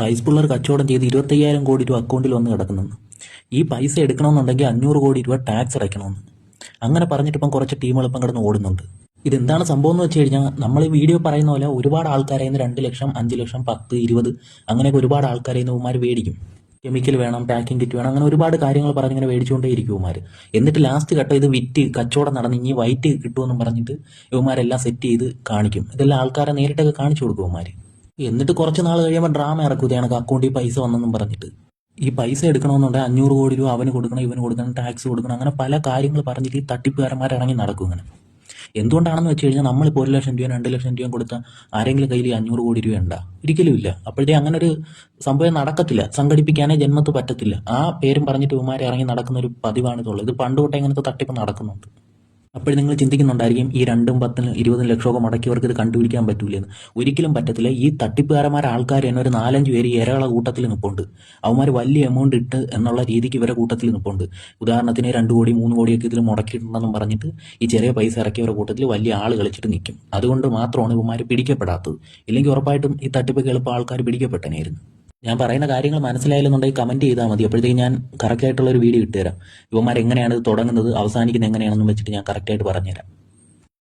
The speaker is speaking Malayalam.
റൈസ് പുള്ളർ കച്ചവടം ചെയ്ത് ഇരുപത്തയ്യായിരം കോടി രൂപ അക്കൗണ്ടിൽ വന്ന് കിടക്കുന്നെന്ന്. ഈ പൈസ എടുക്കണമെന്നുണ്ടെങ്കിൽ അഞ്ഞൂറ് കോടി രൂപ ടാക്സ് അടയ്ക്കണമെന്ന്. അങ്ങനെ പറഞ്ഞിട്ട് ഇപ്പം കുറച്ച് ടീമുകൾ ഇപ്പം കിടന്ന് ഓടുന്നുണ്ട്. ഇതെന്താണ് സംഭവം എന്ന് വെച്ച് കഴിഞ്ഞാൽ നമ്മൾ ഈ വീഡിയോ പറയുന്ന പോലെ ഒരുപാട് ആൾക്കാരെ നിന്ന് രണ്ട് ലക്ഷം അഞ്ച് ലക്ഷം പത്ത് ഇരുപത് അങ്ങനെയൊക്കെ ഒരുപാട് ആൾക്കാരെ നിന്ന് ഉമാർ മേടിക്കും. കെമിക്കൽ വേണം പാക്കിംഗ് കിറ്റ് വേണം അങ്ങനെ ഒരുപാട് കാര്യങ്ങൾ പറഞ്ഞ് ഇങ്ങനെ മേടിച്ചുകൊണ്ടേ ഇരിക്കും ഉമാർ എന്നിട്ട് ലാസ്റ്റ് ഘട്ടം ഇത് വിറ്റ് കച്ചവടം നടന്ന് ഇനി വൈറ്റ് കിട്ടുമെന്നും പറഞ്ഞിട്ട് ഇവമാരെല്ലാം സെറ്റ് ചെയ്ത് കാണിക്കും. ഇതെല്ലാം ആൾക്കാരെ നേരിട്ടൊക്കെ കാണിച്ചു കൊടുക്കും ഉമാർ എന്നിട്ട് കുറച്ച് നാൾ കഴിയുമ്പോൾ ഡ്രാമ ഇറക്കും ഇത് കണക്ക് അക്കൗണ്ടിൽ പൈസ വന്നെന്നും പറഞ്ഞിട്ട്. ഈ പൈസ എടുക്കണമെന്നുണ്ടെങ്കിൽ അഞ്ഞൂറ് കോടി രൂപ അവന് കൊടുക്കണം ഇവന് കൊടുക്കണം ടാക്സ് കൊടുക്കണം അങ്ങനെ പല കാര്യങ്ങൾ പറഞ്ഞിട്ട് ഈ തട്ടിപ്പുകാരന്മാർ ഇറങ്ങി നടക്കും ഇങ്ങനെ എന്തുകൊണ്ടാണെന്ന് വെച്ച് കഴിഞ്ഞാൽ നമ്മളിപ്പോൾ ഒരു ലക്ഷം രൂപ രണ്ട് ലക്ഷം രൂപ കൊടുത്ത ആരെങ്കിലും കയ്യിൽ അഞ്ഞൂറ് കോടി രൂപ ഉണ്ടാ? ഒരിക്കലും ഇല്ല. അപ്പോഴത്തേ അങ്ങനെ ഒരു സംഭവം നടക്കത്തില്ല. സംഘടിപ്പിക്കാനേ ജന്മത്ത് പറ്റത്തില്ല. ആ പേരും പറഞ്ഞിട്ട് ഇവന്മാരെ ഇറങ്ങി നടക്കുന്ന ഒരു പതിവാണ് ഇതുള്ളത്. ഇത് പണ്ട് തൊട്ടേ ഇങ്ങനത്തെ തട്ടിപ്പ് നടക്കുന്നുണ്ട്. അപ്പോൾ നിങ്ങൾ ചിന്തിക്കുന്നുണ്ടായിരിക്കും ഈ രണ്ടും പത്തിനും ഇരുപതും ലക്ഷമൊക്കെ മുടക്കിയവർക്ക് ഇത് കണ്ടുപിടിക്കാൻ പറ്റൂലെന്ന് ഒരിക്കലും പറ്റത്തില്ല. ഈ തട്ടിപ്പുകാരന്മാർ ആൾക്കാർ തന്നെ ഒരു നാലഞ്ച് പേര് ഇരകളെ കൂട്ടത്തിൽ നിൽപ്പുണ്ട് അവന്മാർ വലിയ എമൗണ്ട് ഇട്ട് എന്നുള്ള രീതിക്ക് ഇവരെ കൂട്ടത്തിൽ നിൽപ്പുണ്ട് ഉദാഹരണത്തിന് രണ്ട് കോടി മൂന്ന് കോടിയൊക്കെ ഇതിൽ മുടക്കിയിട്ടുണ്ടെന്നും പറഞ്ഞിട്ട് ഈ ചെറിയ പൈസ ഇറക്കിയവരുടെ കൂട്ടത്തിൽ വലിയ ആൾ കളിച്ചിട്ട് നിൽക്കും അതുകൊണ്ട് മാത്രമാണ് ഇവന്മാർ പിടിക്കപ്പെടാത്തത്. ഇല്ലെങ്കിൽ ഉറപ്പായിട്ടും ഈ തട്ടിപ്പൊക്കെ എളുപ്പം ആൾക്കാർ പിടിക്കപ്പെട്ടനായിരുന്നു. ഞാൻ പറയുന്ന കാര്യങ്ങൾ മനസ്സിലായില്ലെന്നുണ്ടെങ്കിൽ കമന്റ് ചെയ്താൽ മതി. അപ്പോഴത്തേക്ക് ഞാൻ കറക്റ്റ് ആയിട്ടുള്ള ഒരു വീഡിയോ ഇട്ടുതരാം. ഇവന്മാർ എങ്ങനെയാണ് തുടങ്ങുന്നത് അവസാനിക്കുന്നത് എങ്ങനെയാണെന്നും വെച്ചിട്ട് ഞാൻ കറക്റ്റ് ആയിട്ട് പറഞ്ഞുതരാം.